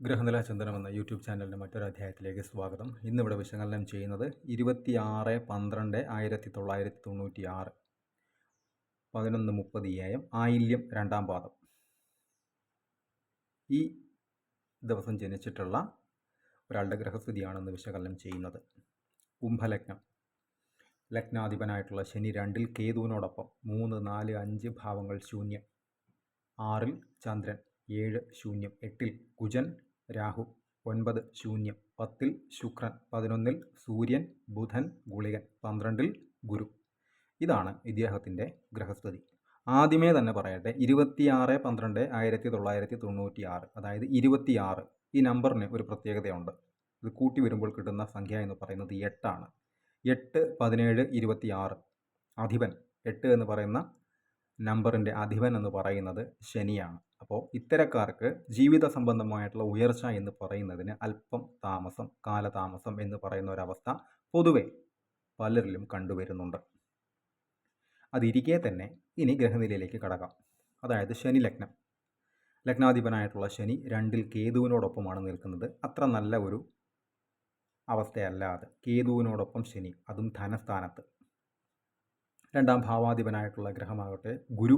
ഗ്രഹനില ചിന്തനം എന്ന യൂട്യൂബ് ചാനലിന്റെ മറ്റൊരു അധ്യായത്തിലേക്ക് സ്വാഗതം. ഇന്നിവിടെ വിശകലനം ചെയ്യുന്നത് ഇരുപത്തി ആറ് പന്ത്രണ്ട് ആയിരത്തി തൊള്ളായിരത്തി തൊണ്ണൂറ്റി ആറ് പതിനൊന്ന് മുപ്പത് എം ആയില്യം രണ്ടാം പാദം. ഈ ദിവസം ജനിച്ചിട്ടുള്ള ഒരാളുടെ ഗ്രഹസ്ഥിതിയാണെന്ന് വിശകലനം ചെയ്യുന്നത് കുംഭലഗ്നം. ലഗ്നാധിപനായിട്ടുള്ള ശനി രണ്ടിൽ കേതുവിനോടൊപ്പം മൂന്ന് നാല് അഞ്ച് ഭാവങ്ങൾ ശൂന്യം. ആറിൽ ചന്ദ്രൻ. ഏഴ് ശൂന്യം എട്ടിൽ കുജൻ രാഹു ഒൻപത് ശൂന്യം പത്തിൽ ശുക്രൻ പതിനൊന്നിൽ സൂര്യൻ ബുധൻ ഗുളികൻ പന്ത്രണ്ടിൽ ഗുരു. ഇതാണ് ഇദ്ദേഹത്തിന്റെ ഗ്രഹസ്ഥിതി ആദ്യമേ തന്നെ പറയട്ടെ ഇരുപത്തിയാറ് പന്ത്രണ്ട് ആയിരത്തി തൊള്ളായിരത്തി തൊണ്ണൂറ്റി ആറ് അതായത് ഇരുപത്തിയാറ് ഈ നമ്പറിന് ഒരു പ്രത്യേകതയുണ്ട്. ഇത് കൂട്ടി വരുമ്പോൾ കിട്ടുന്ന സംഖ്യ എന്ന് പറയുന്നത് എട്ടാണ്. എട്ട് പതിനേഴ് ഇരുപത്തിയാറ് അധിപൻ എട്ട് എന്ന് പറയുന്ന നമ്പറിന്റെ അധിപൻ എന്ന് പറയുന്നത് ശനിയാണ്. അപ്പോൾ ഇത്തരക്കാർക്ക് ജീവിത സംബന്ധമായിട്ടുള്ള ഉയർച്ച എന്ന് പറയുന്നതിന് അല്പം താമസം കാലതാമസം എന്ന് പറയുന്ന ഒരവസ്ഥ പൊതുവെ പലരിലും കണ്ടുവരുന്നുണ്ട്. അതിരിക്കെ തന്നെ ഇനി ഗ്രഹനിലയിലേക്ക് കടക്കാം. അതായത് ശനി ലഗ്നം. ലഗ്നാധിപനായിട്ടുള്ള ശനി രണ്ടിൽ കേതുവിനോടൊപ്പമാണ് നിൽക്കുന്നത്. അത്ര നല്ല ഒരു അവസ്ഥയല്ല അത്. കേതുവിനോടൊപ്പം ശനി അതും ധനസ്ഥാനത്ത്. രണ്ടാം ഭാവാധിപനായിട്ടുള്ള ഗ്രഹമാകട്ടെ ഗുരു.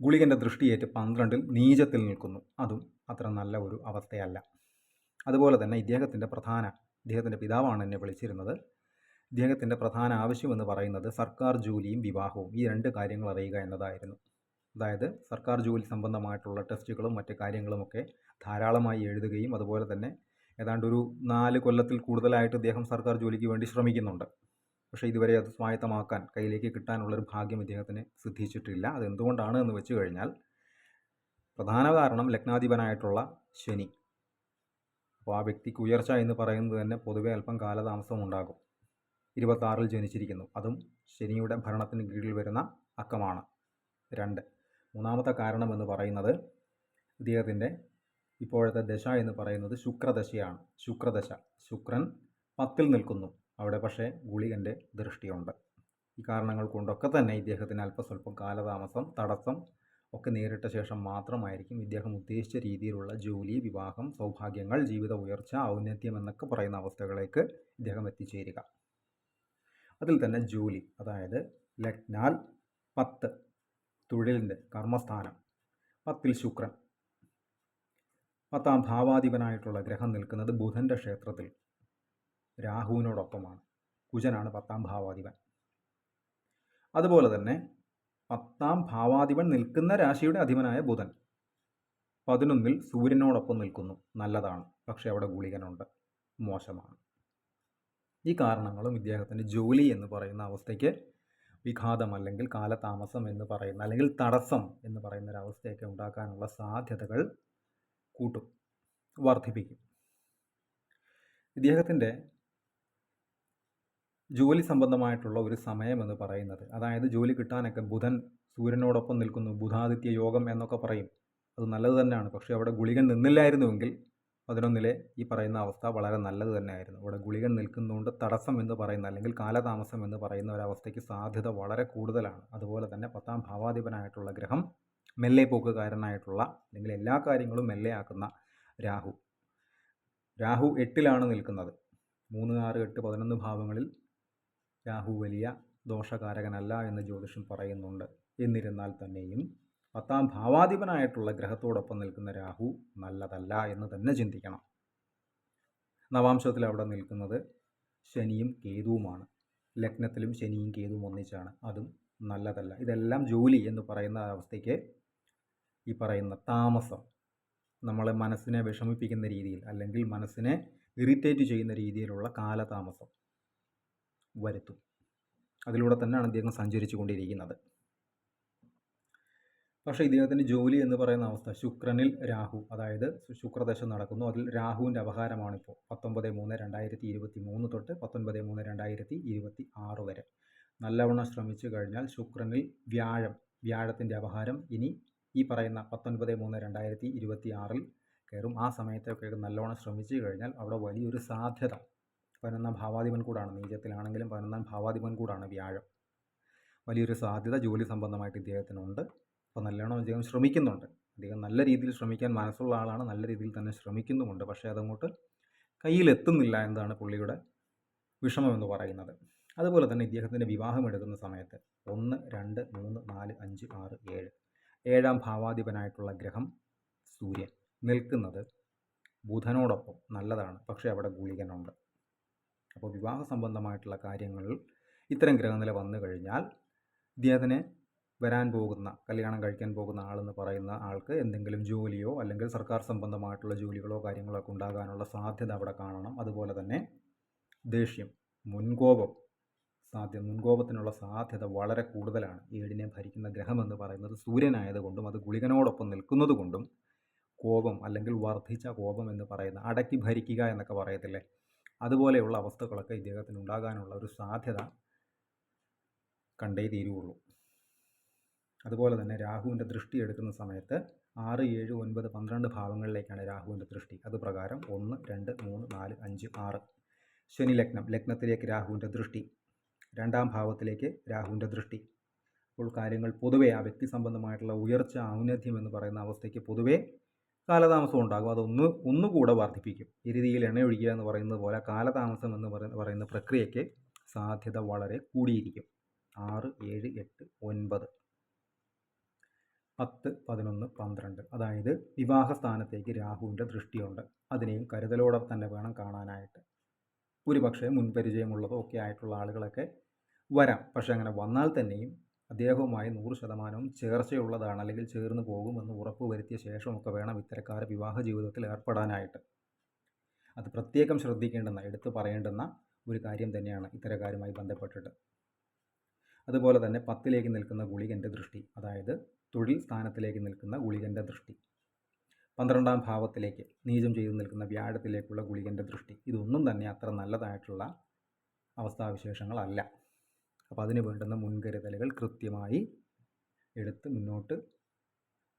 ഗുളികന്റെ ദൃഷ്ടിയേറ്റ് പന്ത്രണ്ടിൽ നീചത്തിൽ നിൽക്കുന്നു. അതും അത്ര നല്ല ഒരു അവസ്ഥയല്ല. അതുപോലെ തന്നെ ഇദ്ദേഹത്തിന്റെ പ്രധാന ഇദ്ദേഹത്തിന്റെ പിതാവാണ് എന്നെ വിളിച്ചിരുന്നത്. ഇദ്ദേഹത്തിന്റെ പ്രധാന ആവശ്യമെന്ന് പറയുന്നത് സർക്കാർ ജോലിയും വിവാഹവും ഈ രണ്ട് കാര്യങ്ങൾ അറിയുക എന്നതായിരുന്നു. അതായത് സർക്കാർ ജോലി സംബന്ധമായിട്ടുള്ള ടെസ്റ്റുകളും മറ്റ് കാര്യങ്ങളുമൊക്കെ ധാരാളമായി എഴുതുകയും അതുപോലെ തന്നെ ഏതാണ്ട് ഒരു നാല് കൊല്ലത്തിൽ കൂടുതലായിട്ട് ഇദ്ദേഹം സർക്കാർ ജോലിക്ക് വേണ്ടി ശ്രമിക്കുന്നുണ്ട്. പക്ഷേ ഇതുവരെ അത് സ്വായത്തമാക്കാൻ കയ്യിലേക്ക് കിട്ടാനുള്ളൊരു ഭാഗ്യം ഇദ്ദേഹത്തിന് സിദ്ധിച്ചിട്ടില്ല. അതെന്തുകൊണ്ടാണ് എന്ന് വെച്ച് കഴിഞ്ഞാൽ പ്രധാന കാരണം ലഗ്നാധിപനായിട്ടുള്ള ശനി. അപ്പോൾ ആ വ്യക്തിക്ക് ഉയർച്ച എന്ന് പറയുന്നത് തന്നെ പൊതുവെ അല്പം കാലതാമസം ഉണ്ടാകും. ഇരുപത്താറിൽ ജനിച്ചിരിക്കുന്നു. അതും ശനിയുടെ ഭരണത്തിന് കീഴിൽ വരുന്ന അക്കമാണ്. രണ്ട്. മൂന്നാമത്തെ കാരണം എന്ന് പറയുന്നത് ഇദ്ദേഹത്തിന്റെ ഇപ്പോഴത്തെ ദശ എന്ന് പറയുന്നത് ശുക്രദശയാണ്. ശുക്രദശ. ശുക്രൻ പത്തിൽ നിൽക്കുന്നു. അവിടെ പക്ഷേ ഗുളികന്റെ ദൃഷ്ടിയുണ്ട്. ഈ കാരണങ്ങൾ കൊണ്ടൊക്കെ തന്നെ ഇദ്ദേഹത്തിന് അല്പസ്വല്പം കാലതാമസം തടസ്സം ഒക്കെ നേരിട്ട ശേഷം മാത്രമായിരിക്കും ഇദ്ദേഹം ഉദ്ദേശിച്ച രീതിയിലുള്ള ജോലി വിവാഹം സൗഭാഗ്യങ്ങൾ ജീവിത ഉയർച്ച ഔന്നത്യം എന്നൊക്കെ പറയുന്ന അവസ്ഥകളേക്ക് ഇദ്ദേഹം എത്തിച്ചേരുക. അതിൽ തന്നെ ജോലി അതായത് ലഗ്നാൽ പത്ത് തൊഴിലിന്റെ കർമ്മസ്ഥാനം പത്തിൽ ശുക്രൻ. പത്താം ഭാവാധിപനായിട്ടുള്ള ഗ്രഹം നിൽക്കുന്നത് ബുധന്റെ ക്ഷേത്രത്തിൽ. രാഹുവിനോടൊപ്പമാണ്. കുജനാണ് പത്താം ഭാവാധിപൻ. അതുപോലെ തന്നെ പത്താം ഭാവാധിപൻ നിൽക്കുന്ന രാശിയുടെ അധിപനായ ബുധൻ പതിനൊന്നിൽ സൂര്യനോടൊപ്പം നിൽക്കുന്നു. നല്ലതാണ്. പക്ഷേ അവിടെ ഗുളികനുണ്ട്. മോശമാണ്. ഈ കാരണങ്ങളും ഇദ്ദേഹത്തിന്റെ ജോലി എന്ന് പറയുന്ന അവസ്ഥയ്ക്ക് വിഘാതം അല്ലെങ്കിൽ കാലതാമസം എന്ന് പറയുന്ന അല്ലെങ്കിൽ തടസ്സം എന്ന് പറയുന്ന ഒരവസ്ഥയൊക്കെ ഉണ്ടാക്കാനുള്ള സാധ്യതകൾ കൂട്ടും വർദ്ധിപ്പിക്കും. ഇദ്ദേഹത്തിന്റെ ജോലി സംബന്ധമായിട്ടുള്ള ഒരു സമയം എന്ന് പറയുന്നത്. അതായത് ജോലി കിട്ടാനൊക്കെ ബുധൻ സൂര്യനോടൊപ്പം നിൽക്കുന്നു ബുധാദിത്യ യോഗം എന്നൊക്കെ പറയും. അത് നല്ലത് തന്നെയാണ്. പക്ഷേ അവിടെ ഗുളികൻ നിന്നില്ലായിരുന്നുവെങ്കിൽ പതിനൊന്നിലെ ഈ പറയുന്ന അവസ്ഥ വളരെ നല്ലത് തന്നെയായിരുന്നു. അവിടെ ഗുളികൻ നിൽക്കുന്നതുകൊണ്ട് തടസ്സം എന്ന് പറയുന്ന അല്ലെങ്കിൽ കാലതാമസം എന്ന് പറയുന്ന ഒരവസ്ഥയ്ക്ക് സാധ്യത വളരെ കൂടുതലാണ്. അതുപോലെ തന്നെ പത്താം ഭാവാധിപനായിട്ടുള്ള ഗ്രഹം മെല്ലെ പോക്കുകാരനായിട്ടുള്ള അല്ലെങ്കിൽ എല്ലാ കാര്യങ്ങളും മെല്ലെയാക്കുന്ന രാഹു. രാഹു എട്ടിലാണ് നിൽക്കുന്നത്. മൂന്ന് ആറ് എട്ട് പതിനൊന്ന് ഭാവങ്ങളിൽ രാഹു വലിയ ദോഷകാരകനല്ല എന്ന് ജ്യോതിഷം പറയുന്നുണ്ട്. എന്നിരുന്നാൽ തന്നെയും പത്താം ഭാവാധിപനായിട്ടുള്ള ഗ്രഹത്തോടൊപ്പം നിൽക്കുന്ന രാഹു നല്ലതല്ല എന്ന് തന്നെ ചിന്തിക്കണം. നവാംശത്തിൽ അവിടെ നിൽക്കുന്നത് ശനിയും കേതുവുമാണ്. ലഗ്നത്തിലും ശനിയും കേതുവും ഒന്നിച്ചാണ്. അതും നല്ലതല്ല. ഇതെല്ലാം ജോലി എന്ന് പറയുന്ന അവസ്ഥയ്ക്ക് ഈ പറയുന്ന താമസം നമ്മളെ മനസ്സിനെ വിഷമിപ്പിക്കുന്ന രീതിയിൽ അല്ലെങ്കിൽ മനസ്സിനെ ഇറിറ്റേറ്റ് ചെയ്യുന്ന രീതിയിലുള്ള കാലതാമസം വരുത്തും. അതിലൂടെ തന്നെയാണ് അദ്ദേഹം സഞ്ചരിച്ചു കൊണ്ടിരിക്കുന്നത് പക്ഷേ ഇദ്ദേഹത്തിന്റെ ജോലി എന്ന് പറയുന്ന അവസ്ഥ ശുക്രനിൽ രാഹു അതായത് ശുക്രദശ നടക്കുന്നു. അതിൽ രാഹുവിന്റെ അപഹാരമാണിപ്പോൾ. പത്തൊമ്പത് മൂന്ന് രണ്ടായിരത്തി ഇരുപത്തി മൂന്ന് തൊട്ട് പത്തൊൻപത് മൂന്ന് രണ്ടായിരത്തി ഇരുപത്തി ആറ് വരെ. നല്ലവണ്ണം ശ്രമിച്ചു കഴിഞ്ഞാൽ ശുക്രനിൽ വ്യാഴം വ്യാഴത്തിന്റെ അപഹാരം ഇനി ഈ പറയുന്ന പത്തൊൻപത് മൂന്ന് രണ്ടായിരത്തി ഇരുപത്തി ആറിൽ കയറും. ആ സമയത്തൊക്കെ നല്ലവണ്ണം ശ്രമിച്ചു കഴിഞ്ഞാൽ അവിടെ വലിയൊരു സാധ്യത പതിനൊന്നാം ഭാവാധിപൻ കൂടാണ്. നീചത്തിലാണെങ്കിലും പതിനൊന്നാം ഭാവാധിപൻ കൂടാണ് വ്യാഴം. വലിയൊരു സാധ്യത ജോലി സംബന്ധമായിട്ട് ഇദ്ദേഹത്തിനുണ്ട്. അപ്പോൾ നല്ലോണം അദ്ദേഹം ശ്രമിക്കുന്നുണ്ട്. അദ്ദേഹം നല്ല രീതിയിൽ ശ്രമിക്കാൻ മനസ്സുള്ള ആളാണ്. നല്ല രീതിയിൽ തന്നെ ശ്രമിക്കുന്നുമുണ്ട്. പക്ഷേ അതങ്ങോട്ട് കയ്യിലെത്തുന്നില്ല എന്നതാണ് പുള്ളിയുടെ വിഷമം എന്ന് പറയുന്നത്. അതുപോലെ തന്നെ ഇദ്ദേഹത്തിന്റെ വിവാഹം എടുക്കുന്ന സമയത്ത് ഒന്ന് രണ്ട് മൂന്ന് നാല് അഞ്ച് ആറ് ഏഴ്. ഏഴാം ഭാവാധിപനായിട്ടുള്ള ഗ്രഹം സൂര്യൻ. നിൽക്കുന്നത് ബുധനോടൊപ്പം. നല്ലതാണ്. പക്ഷേ അവിടെ ഗുളികനുണ്ട്. അപ്പോൾ വിവാഹ സംബന്ധമായിട്ടുള്ള കാര്യങ്ങളിൽ ഇത്തരം ഗ്രഹനില വന്നു കഴിഞ്ഞാൽ ഇദ്ദേഹത്തിന് വരാൻ പോകുന്ന കല്യാണം കഴിക്കാൻ പോകുന്ന ആളെന്ന് പറയുന്ന ആൾക്ക് എന്തെങ്കിലും ജോലിയോ അല്ലെങ്കിൽ സർക്കാർ സംബന്ധമായിട്ടുള്ള ജോലികളോ കാര്യങ്ങളോ ഒക്കെ ഉണ്ടാകാനുള്ള സാധ്യത അവിടെ കാണണം. അതുപോലെ തന്നെ ദേഷ്യം മുൻകോപം സാധ്യത മുൻകോപത്തിനുള്ള സാധ്യത വളരെ കൂടുതലാണ്. ഏഴിനെ ഭരിക്കുന്ന ഗ്രഹം എന്ന് പറയുന്നത് സൂര്യനായതുകൊണ്ടും അത് ഗുളികനോടൊപ്പം നിൽക്കുന്നതുകൊണ്ടും കോപം അല്ലെങ്കിൽ വർദ്ധിച്ച കോപം എന്ന് പറയുന്ന അടക്കി ഭരിക്കുക എന്നൊക്കെ പറയത്തില്ലേ? അതുപോലെയുള്ള അവസ്ഥകളൊക്കെ ഇദ്ദേഹത്തിന് ഉണ്ടാകാനുള്ള ഒരു സാധ്യത കണ്ടേ തീരുവുള്ളൂ. അതുപോലെ തന്നെ രാഹുവിന്റെ ദൃഷ്ടി എടുക്കുന്ന സമയത്ത് ആറ് ഏഴ് ഒൻപത് പന്ത്രണ്ട് ഭാവങ്ങളിലേക്കാണ് രാഹുവിന്റെ ദൃഷ്ടി. അത് പ്രകാരം ഒന്ന് രണ്ട് മൂന്ന് നാല് അഞ്ച് ആറ്. ശനി ലഗ്നം. ലഗ്നത്തിലേക്ക് രാഹുവിന്റെ ദൃഷ്ടി. രണ്ടാം ഭാവത്തിലേക്ക് രാഹുവിന്റെ ദൃഷ്ടി. അപ്പോൾ കാര്യങ്ങൾ പൊതുവേ ആ വ്യക്തി സംബന്ധമായിട്ടുള്ള ഉയർച്ച ഔന്നത്യം എന്ന് പറയുന്ന അവസ്ഥയ്ക്ക് പൊതുവേ കാലതാമസം ഉണ്ടാകും. അതൊന്ന് ഒന്നുകൂടെ വർദ്ധിപ്പിക്കും. എരുതിയിൽ എണ്ണയൊഴിക്കുക എന്ന് പറയുന്നത് പോലെ കാലതാമസം എന്ന് പറയുന്ന പ്രക്രിയയ്ക്ക് സാധ്യത വളരെ കൂടിയിരിക്കും. ആറ് ഏഴ് എട്ട് ഒൻപത് പത്ത് പതിനൊന്ന് പന്ത്രണ്ട്. അതായത് വിവാഹ സ്ഥാനത്തേക്ക് രാഹുവിന്റെ ദൃഷ്ടിയുണ്ട്. അതിനെയും കരുതലോടെ തന്നെ വേണം കാണാനായിട്ട്. ഒരുപക്ഷെ മുൻപരിചയമുള്ളതോ ഒക്കെ ആയിട്ടുള്ള ആളുകളൊക്കെ വരാം. പക്ഷേ അങ്ങനെ വന്നാൽ തന്നെയും അദ്ദേഹവുമായി നൂറ് ശതമാനവും ചേർച്ചയുള്ളതാണ്. അല്ലെങ്കിൽ ചേർന്ന് പോകുമെന്ന് ഉറപ്പ് വരുത്തിയ ശേഷമൊക്കെ വേണം ഇത്തരക്കാരെ വിവാഹ ജീവിതത്തിൽ ഏർപ്പെടാനായിട്ട്. അത് പ്രത്യേകം ശ്രദ്ധിക്കേണ്ടുന്ന എടുത്തു പറയേണ്ടുന്ന ഒരു കാര്യം തന്നെയാണ് ഇത്തരക്കാരുമായി ബന്ധപ്പെട്ടിട്ട്. അതുപോലെ തന്നെ പത്തിലേക്ക് നിൽക്കുന്ന ഗുളികന്റെ ദൃഷ്ടി അതായത് തൊഴിൽ സ്ഥാനത്തിലേക്ക് നിൽക്കുന്ന ഗുളികന്റെ ദൃഷ്ടി. പന്ത്രണ്ടാം ഭാവത്തിലേക്ക് നീചം ചെയ്തു നിൽക്കുന്ന വ്യാഴത്തിലേക്കുള്ള ഗുളികന്റെ ദൃഷ്ടി. ഇതൊന്നും തന്നെ അത്ര നല്ലതായിട്ടുള്ള അവസ്ഥാവിശേഷങ്ങളല്ല. അപ്പോൾ അതിന് വേണ്ടുന്ന മുൻകരുതലുകൾ കൃത്യമായി എടുത്ത് മുന്നോട്ട്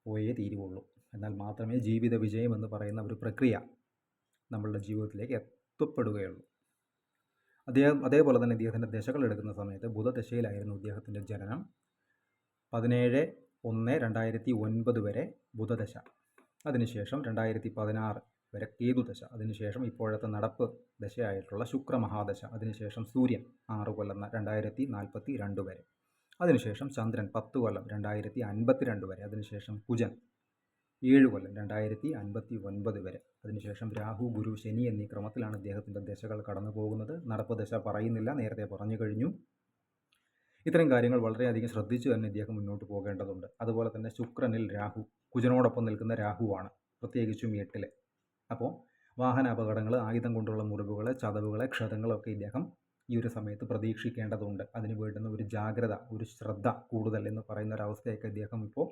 പോയേ തീരുവുള്ളൂ. എന്നാൽ മാത്രമേ ജീവിത വിജയം എന്ന് പറയുന്ന ഒരു പ്രക്രിയ നമ്മളുടെ ജീവിതത്തിലേക്ക് എത്തപ്പെടുകയുള്ളൂ. അദ്ദേഹം അതേപോലെ തന്നെ ഇദ്ദേഹത്തിന്റെ ദശകൾ എടുക്കുന്ന സമയത്ത് ബുധദശയിലായിരുന്നു ഇദ്ദേഹത്തിന്റെ ജനനം. പതിനേഴ് ഒന്ന് രണ്ടായിരത്തി ഒൻപത് വരെ ബുധദശ അതിനുശേഷം രണ്ടായിരത്തി പതിനാറ് വരെ കേതുദശ അതിനുശേഷം ഇപ്പോഴത്തെ നടപ്പ് ദശയായിട്ടുള്ള ശുക്രമഹാദശ. അതിനുശേഷം സൂര്യൻ ആറ് കൊല്ലം രണ്ടായിരത്തി നാൽപ്പത്തി രണ്ട് വരെ അതിനുശേഷം ചന്ദ്രൻ പത്ത് കൊല്ലം രണ്ടായിരത്തി അൻപത്തി രണ്ട് വരെ അതിനുശേഷം കുജൻ ഏഴ് കൊല്ലം രണ്ടായിരത്തി അൻപത്തി ഒൻപത് വരെ അതിനുശേഷം രാഹു ഗുരു ശനി എന്നീ ക്രമത്തിലാണ് ഇദ്ദേഹത്തിന്റെ ദശകൾ കടന്നു പോകുന്നത്. നടപ്പ് ദശ പറയുന്നില്ല. നേരത്തെ പറഞ്ഞു കഴിഞ്ഞു. ഇത്തരം കാര്യങ്ങൾ വളരെയധികം ശ്രദ്ധിച്ചു തന്നെ ഇദ്ദേഹം മുന്നോട്ട് പോകേണ്ടതുണ്ട്. അതുപോലെ തന്നെ ശുക്രനിൽ രാഹു കുജനോടൊപ്പം നിൽക്കുന്ന രാഹുവാണ്. പ്രത്യേകിച്ചും എട്ടിലെ അപ്പോൾ വാഹന അപകടങ്ങൾ ആയുധം കൊണ്ടുള്ള മുറിവുകൾ ചതവുകൾ ക്ഷതങ്ങളൊക്കെ ഇദ്ദേഹം ഈ ഒരു സമയത്ത് പ്രതീക്ഷിക്കേണ്ടതുണ്ട്. അതിന് വേണ്ടുന്ന ഒരു ജാഗ്രത ഒരു ശ്രദ്ധ കൂടുതൽ എന്ന് പറയുന്ന ഒരു അവസ്ഥയൊക്കെ ഇദ്ദേഹം ഇപ്പോൾ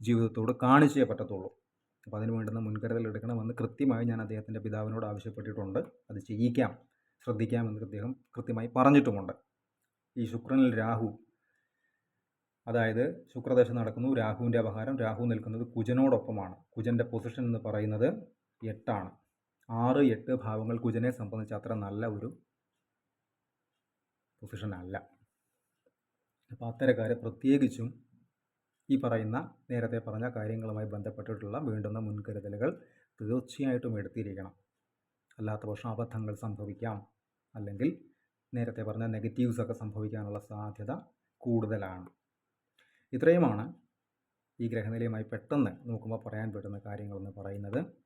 ജീവിതത്തോട് കാണിച്ചേ പറ്റത്തുള്ളൂ. അപ്പോൾ അതിന് വേണ്ടുന്ന മുൻകരുതൽ എടുക്കണമെന്ന് കൃത്യമായി ഞാൻ അദ്ദേഹത്തിന്റെ പിതാവിനോട് ആവശ്യപ്പെട്ടിട്ടുണ്ട്. അത് ചെയ്യിക്കാം ശ്രദ്ധിക്കാമെന്ന് അദ്ദേഹം കൃത്യമായി പറഞ്ഞിട്ടുമുണ്ട്. ഈ ശുക്രനിൽ രാഹു അതായത് ശുക്രദശ നടക്കുന്നു രാഹുവിന്റെ അപഹാരം രാഹു നിൽക്കുന്നത് കുജനോടൊപ്പമാണ്. കുജന്റെ പൊസിഷൻ എന്ന് പറയുന്നത് എട്ടാണ്. ആറ് എട്ട് ഭാവങ്ങൾ കുജനെ സംബന്ധിച്ച് അത്ര നല്ല ഒരു പൊസിഷൻ അല്ല. അപ്പോൾ അത്തരക്കാരെ പ്രത്യേകിച്ചും ഈ പറയുന്ന നേരത്തെ പറഞ്ഞ കാര്യങ്ങളുമായി ബന്ധപ്പെട്ടിട്ടുള്ള വേണ്ടുന്ന മുൻകരുതലുകൾ തീർച്ചയായിട്ടും എടുത്തിരിക്കണം. അല്ലാത്ത പക്ഷം അബദ്ധങ്ങൾ സംഭവിക്കാം. അല്ലെങ്കിൽ നേരത്തെ പറഞ്ഞ നെഗറ്റീവ്സ് ഒക്കെ സംഭവിക്കാനുള്ള സാധ്യത കൂടുതലാണ്. ഇത്രയുമാണ് ഈ ഗ്രഹനിലയുമായി പെട്ടെന്ന് നോക്കുമ്പോൾ പറയാൻ പറ്റുന്ന കാര്യങ്ങളെന്ന് പറയുന്നത്.